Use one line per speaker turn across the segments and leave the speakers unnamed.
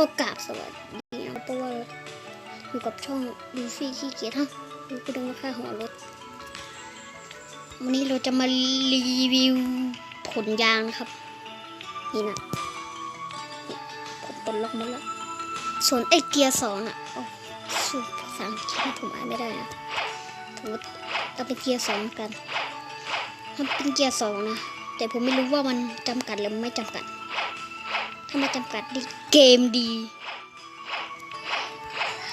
ก็กราบสวัสดีนะเพราะว่าอยู่กับช่องดูฟี่ขี้เกียจฮะดูกูดึงมาค่าหัวรถ วันนี้เราจะมารีวิวผลยางนะครับ นี่นะผมปลดล็อกหมดแล้ว ส่วนไอ้เกียร์สองอะโอ้สูภาษาอังกฤษผมอ่านไม่ได้นะผมว่าเอาเป็นเกียร์สองกันมันเป็นเกียร์สองนะ แต่ผมไม่รู้ว่ามันจำกัดหรือไม่จำกัด ถ้าไม่จำกัดดีเกมดี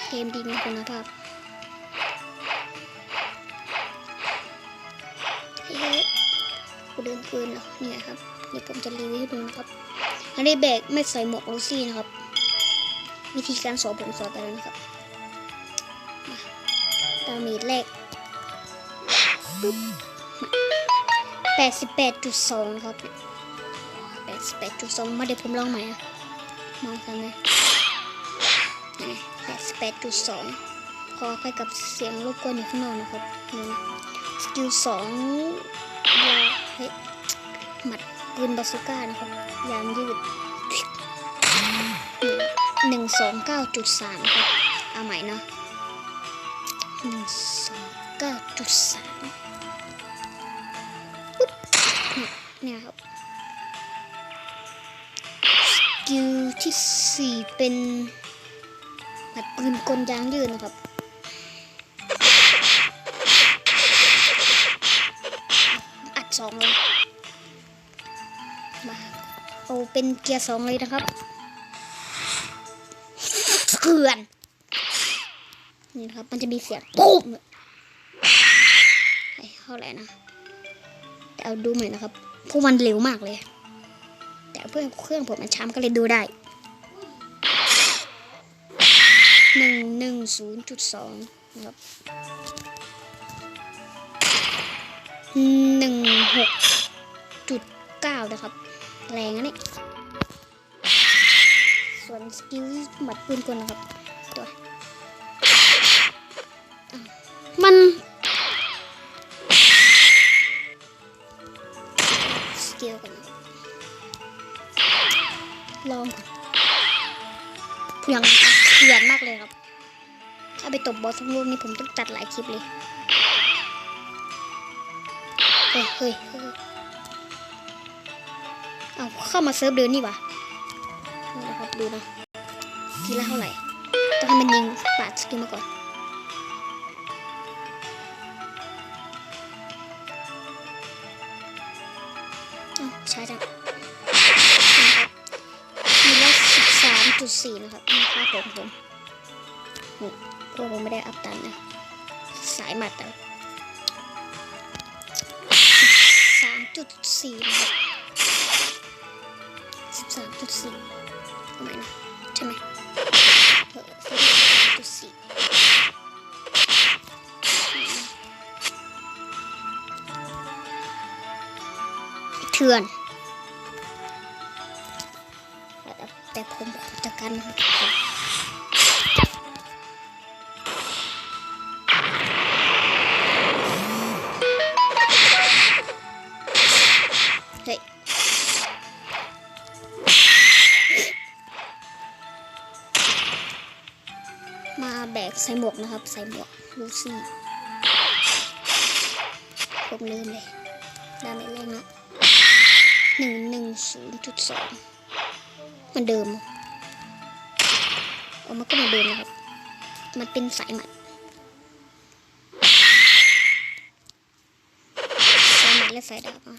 เกมดีมีคุณภาพเฮ้ยกูเดินเกินเหรอเนี่ยครับนี่ผมจะรีวิวให้ดูนะครับอันนี้แบกไม่ใส่หมวกลูซี่นะครับ วิธีการสอนผมสอนไปแล้วนะครับมาดาเมจแรกปุ๊บแปดสิบแปดจุดสองครับแปด สิบแปดจุดสองมาเดี๋ยวผมลองใหม่อะมองกันไหมแปดสิบแปดจุดสองขอไปกับเสียงรบกวนอยู่ข้างนอกนะครับนี่นะสกิลสองยาเฮ้ยหมัดปืนบาซูก้านะครับยางยืดหนึ่งสองเก้าจุดสามครับเอาใหม่เนาะหนึ่งสองเก้าจุดสาม ที่สี่เป็นแบบปืนกลยางยืดนะครับอัดสองเลยมาเอาเป็นเกียร์สองเลยนะครับเกลือนนี่นะครับมันจะมีเสียงปุ๊บอ้เท่าไหร่นะแต่เอาดูใหม่นะครับพราะมันเร็วมากเลย แต่เพื่อนเครื่องผมมันช้ำก็เลยดูได้ 0.2ครับหนึ่งหกจุดเก้านะครับ แรงอันนี้ส่วนสกิลหมัดปืนกลนะครับตัวมันสกิลกันลองก่อนยังเขียนมากเลยครับ ถ้าไปตบบอสทั้งลูกนี่ผมต้องจัดหลายคลิปเลยเฮ้ยเฮ้ยเฮ้ยเอาเข้ามาเซิร์ฟเดินนี่วะนี่นะครับดูนะทีละเท่าไหร่ ต้องให้มันยิงปาดสกิลมาก่อนอ้าวช้าจังนะครับทีละสิบสามจุดสี่นะครับ นี่ค่าผมผม นี่พวผมไม่ได้อัพตันนะ สายหมัดแต่สามจุดสี่สิบสามจุดสี่ทำไมนะใช่ไหมเออจุดสี่เถื่อนแต่ผมขอจัดการมัน เฮ้ยมาแบกใส่หมวกนะครับ ใส่หมวกลูซี่ผมลืมเลยดาเมจแรงนะหนึ่งหนึ่งศูนย์จุดสองมันเดิมเอามันก็มือนเดิมนะครับ มันเป็นสายหมัดสายหมัดและสายดาบอะ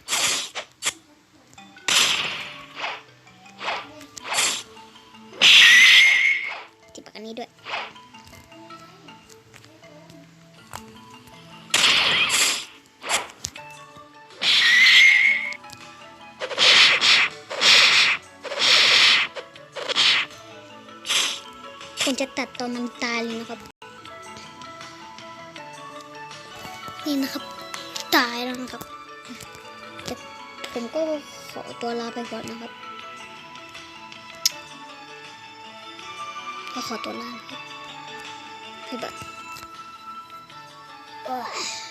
อันนี้ด้วยผมจะตัดตอนมันตายเลยนะครับ นี่นะครับ ตายแล้วนะครับแต่ผมก็ขอตัวลาไปก่อนนะครับ ก็ขอตัวลานะครับบ๊ายบายโอ้ย